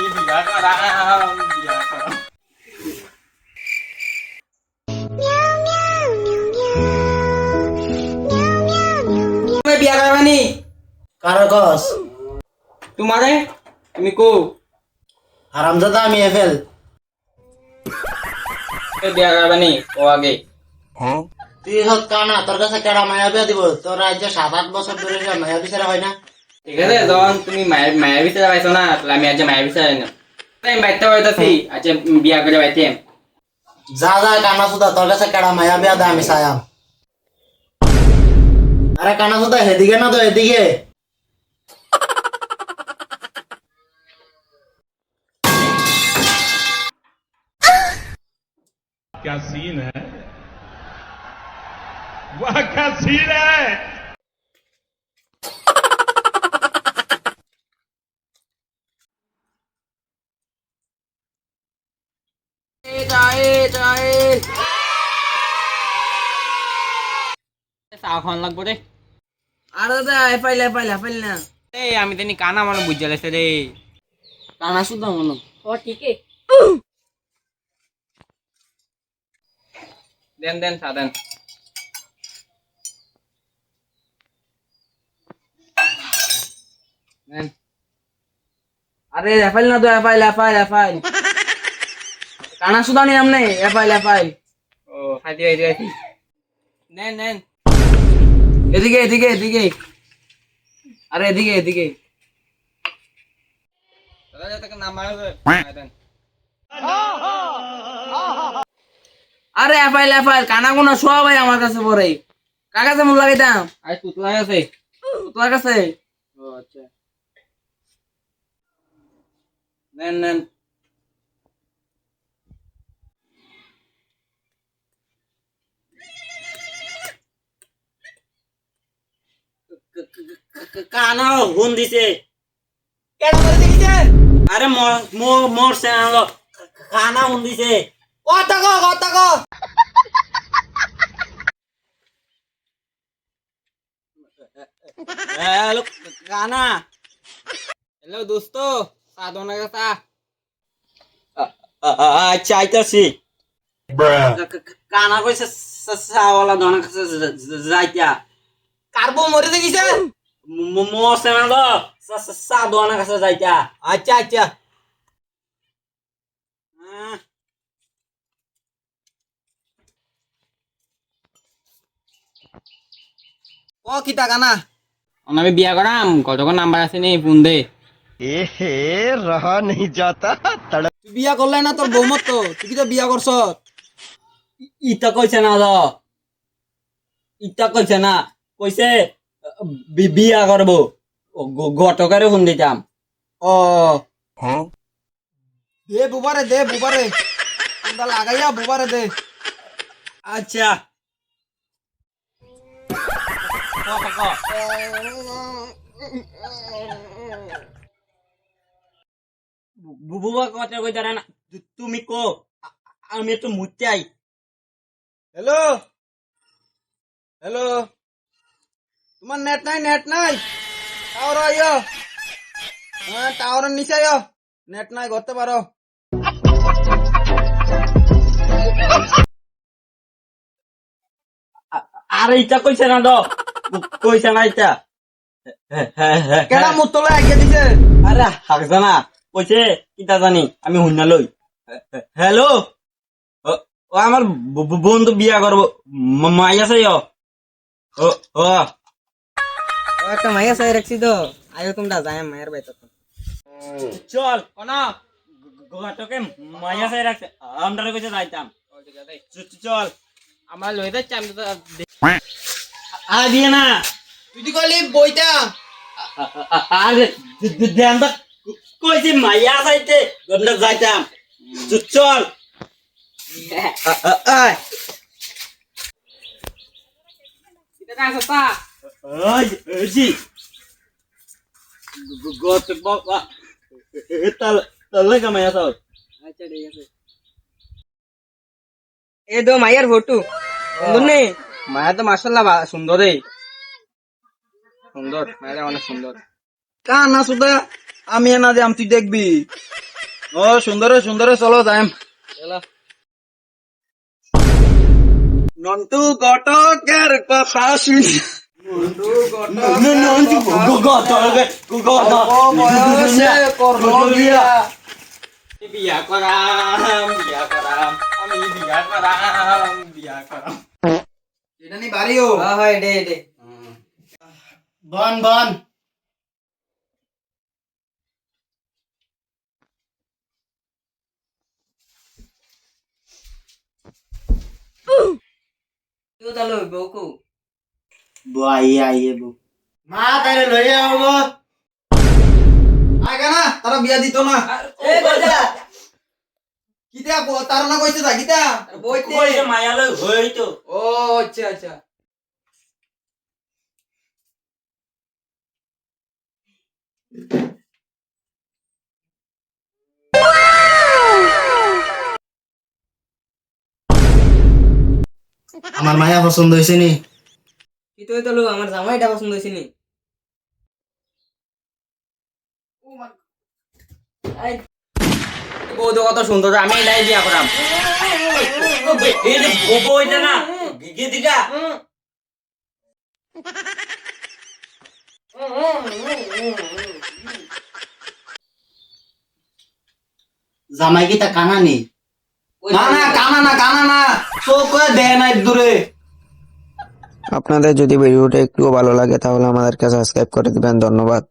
আমি বিয়া করাম তুমি কারও কস? কো? হারামজাদা আমি এফেল বিয়া কৰাবানি ও আগে। তুই হত কানা তোর কাছে কেডা মায়া বিয়া দিব? তোর রাজ্যে সাত আট বছর ধরে মায়া বিচারা হয় না? ঠিক আছে যখন তুমি মায়া মায়া বিচাৰা পাইছো না তাহলে আমি আজ মায়া বিচাৰা না তাই বাইতে হইতাছি আজ বিয়া করে বাইতে যা যা কানা সুদা তোর কাছে কেডা মায়া বিয়া দে আমি সায়াম আরে কানা সুদা হেদিকে না তো এদিকে क्या सीन है वाह क्या सीन है চাহখন লাগব দেই আরে দাদা এপাইলে এপাইলে এপাইলে না এই আমি তেনি কানা মানুহ বুজি লৈছে দেই কানা শুদ্ধ মনো ও দেন দেন চাহ দেন দেন আরে এপাইল না তো এপাইল এপাইল এপাইল কানা শুদ্ধ নি আমনে এপাইল এপাইল ও খাইতে খাইতে খাইতে নেন নেন। এদিকে এদিকে এদিকে। আরে এদিকে এদিকে। আরে এপাইল এপাইল কানা কোনা সব ভাই আমার কাছে পরে। কার কাছে মুখ লাগাইতাম আজ তুতলা আছে তোর কাছে? ও আচ্ছা। নেন নেন। কানা হুন দিছে। কেন করে দেখিছে আরে মোর মোর সেনাল কানা হুন দিছে। কথা কো কথা কো হ্যালো কানা। হ্যালো দোস্ত দোনা চাহ আচ্ছা আইতাছি। কানা কইছে চাওয়ালা দোকান কাছে যাইতা। কারবো মরে দেখিছে? সেনাল চা দোকান কাছে যাইতা। আচ্ছা আচ্ছা। ও কিতা কানা আমি বিয়া করাম কতক্ষণ নাম্বার আছে নি ফোন দে। তুই বিয়া করলে না তোর বৌমত তো তুই কি তো বিয়া করছ ইটা কইছে না দ ইটা কইছে না কইছে বিয়া করব। গটকারে ফোন দিতাম। ও। দে বুবারে দে বুবারে। লাগাইয়া বুবারে দে। আচ্ছা। কথা কই দাঁড়া না তুমি কো আমি একটু মুতে আই হ্যালো? হ্যালো? তোমার নেট নাই নেট নাই। টাওয়ার আইও হ্যাঁ টাওয়ারের নিচে আইও নেট নাই করতে পারো। আর ইটা কইছে না দ? কইছে না ইটা কেডা মুখ তোলে আগে দিছে? আরে হাকছে না কইছে কিতা জানি আমি শুনা লই। হ্যালো? ও আমার বন্ধু বিয়া করব মাই আছে ও ও একটা মাইয়া সাই রাখছি তো। আইও তোমরা যায় মায়ের বাইতে তো চল কোন। গোয়াটকে মাই আছে রাখছে। আমরা কইছে যাইতাম। চল। আমার লই আমি তো আ দিয়ে না। তুই তো কইলি বইটা। আরে দেন কইছে মাইয়া যাইতে আমরা যাইতাম। চল। আয়। এটা তা জি গত বাবা তাল তাল কামায়া সাল আচ্ছা ঠিক আছে এ দো মাইয়ার ফটো সুন্দর নেই মায়া তো মার্শাল্লাহ সুন্দর রে সুন্দর মায়া অনেক সুন্দর কানা সুদা আমি এনা দিয়াম তুই দেখবি ও সুন্দরে সুন্দরে চলো যাইম নন্টু গটকের কথা শুনি বিয়া করাম বিয়া করাম আমি বিয়া করাম বিয়া করাম এটা নি বাড়িও হ্যাঁ হয় ডে ডে বন বন তুই তাহলে বউকু বো আইয়ে আইয়ে বো মা তাইরে লইয়া হব আগে না তারা বিয়া দিত না এ গজা কিতা তার না কইছে যা কিতা বইতে মায়ালে হইতো ও আচ্ছা আচ্ছা আমার মায়া পছন্দ হইছে নি কি তুই তাহলে আমার জামাইটা পছন্দ হয়েছে নি। আই বউ তো কত সুন্দর আমি এটাই বিয়া করাম। এই যে না গিগে দিগা। জামাই কি তা কানা নি? না না কানা না কানা না। চোখ করে দেয় না দূরে আপনাদের যদি ভিডিওটা একটুও ভালো লাগে তাহলে আমাদেরকে সাবস্ক্রাইব করে দিবেন। ধন্যবাদ।